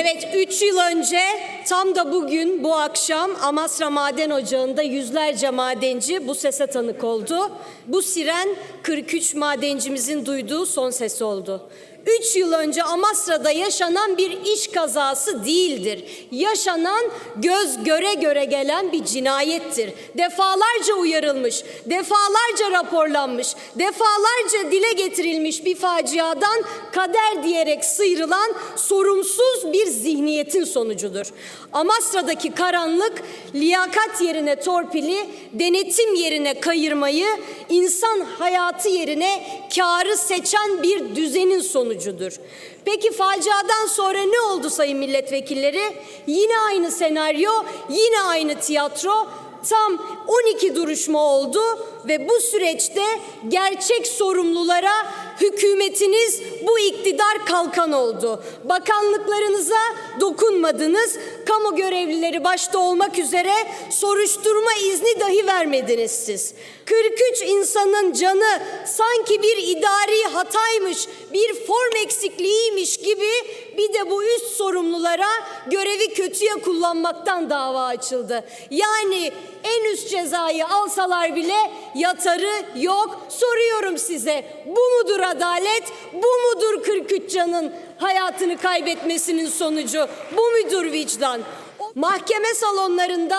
Evet 3 yıl önce tam da bugün bu akşam Amasra Maden Ocağı'nda yüzlerce madenci bu sese tanık oldu. Bu siren 43 madencimizin duyduğu son ses oldu. 3 yıl önce Amasra'da yaşanan bir iş kazası değildir. Yaşanan göz göre göre gelen bir cinayettir. Defalarca uyarılmış, defalarca raporlanmış, defalarca dile getirilmiş bir faciadan kader diyerek sıyrılan sorumsuz bir zihniyetin sonucudur. Amasra'daki karanlık liyakat yerine torpili, denetim yerine kayırmayı, insan hayatı yerine karı seçen bir düzenin sonucudur. Peki faciadan sonra ne oldu sayın milletvekilleri? Yine aynı senaryo, yine aynı tiyatro, tam 12 duruşma oldu ve bu süreçte gerçek sorumlulara hükümetiniz bu iktidar kalkan oldu. Bakanlıklarınıza dokunmadınız. Kamu görevlileri başta olmak üzere soruşturma izni dahi vermediniz siz. 43 insanın canı sanki bir idari hataymış, bir form eksikliğiymiş gibi bir de bu üst sorumlulara görevi kötüye kullanmaktan dava açıldı. Yani en üst cezayı alsalar bile yatarı yok. Soruyorum size bu mudur adalet? Bu mudur 43 canın hayatını kaybetmesinin sonucu? Bu mudur vicdan? Mahkeme salonlarında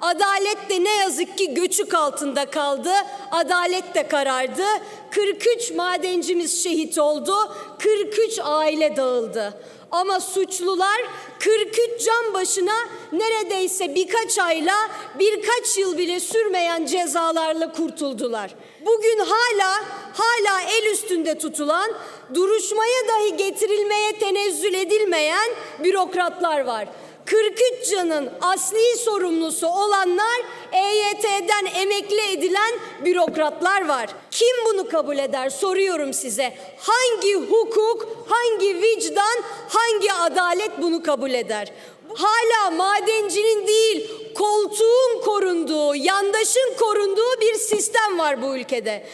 Adalet de ne yazık ki göçük altında kaldı. Adalet de karardı. 43 madencimiz şehit oldu. 43 aile dağıldı. Ama suçlular 43 can başına neredeyse birkaç ayla birkaç yıl bile sürmeyen cezalarla kurtuldular. Bugün hala hala el üstünde tutulan duruşmaya dahi getirilmeye tenezzül edilmeyen bürokratlar var. 43 canın asli sorumlusu olanlar EYT'den emekli edilen bürokratlar var. Kim bunu kabul eder soruyorum size. Hangi hukuk, hangi vicdan, hangi adalet bunu kabul eder? Hala madencinin değil, koltuğun korunduğu, yandaşın korunduğu bir sistem var bu ülkede.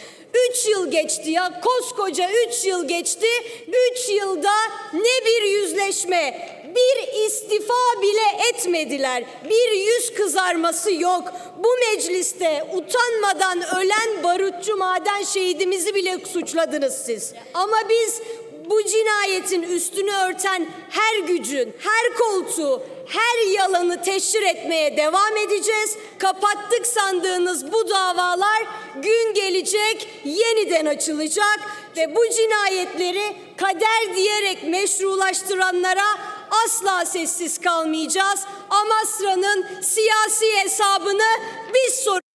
Üç yıl geçti ya koskoca üç yıl geçti. Üç yılda ne bir yüzleşme, bir istifa bile etmediler. Bir yüz kızarması yok. Bu mecliste utanmadan ölen barutçu maden şehidimizi bile suçladınız siz. Ama biz bu cinayetin üstünü örten her gücün, her koltuğu, her yalanı teşhir etmeye devam edeceğiz. Kapattık sandığınız bu davalar gün gelecek yeniden açılacak ve bu cinayetleri kader diyerek meşrulaştıranlara asla sessiz kalmayacağız. Amasra'nın siyasi hesabını biz sor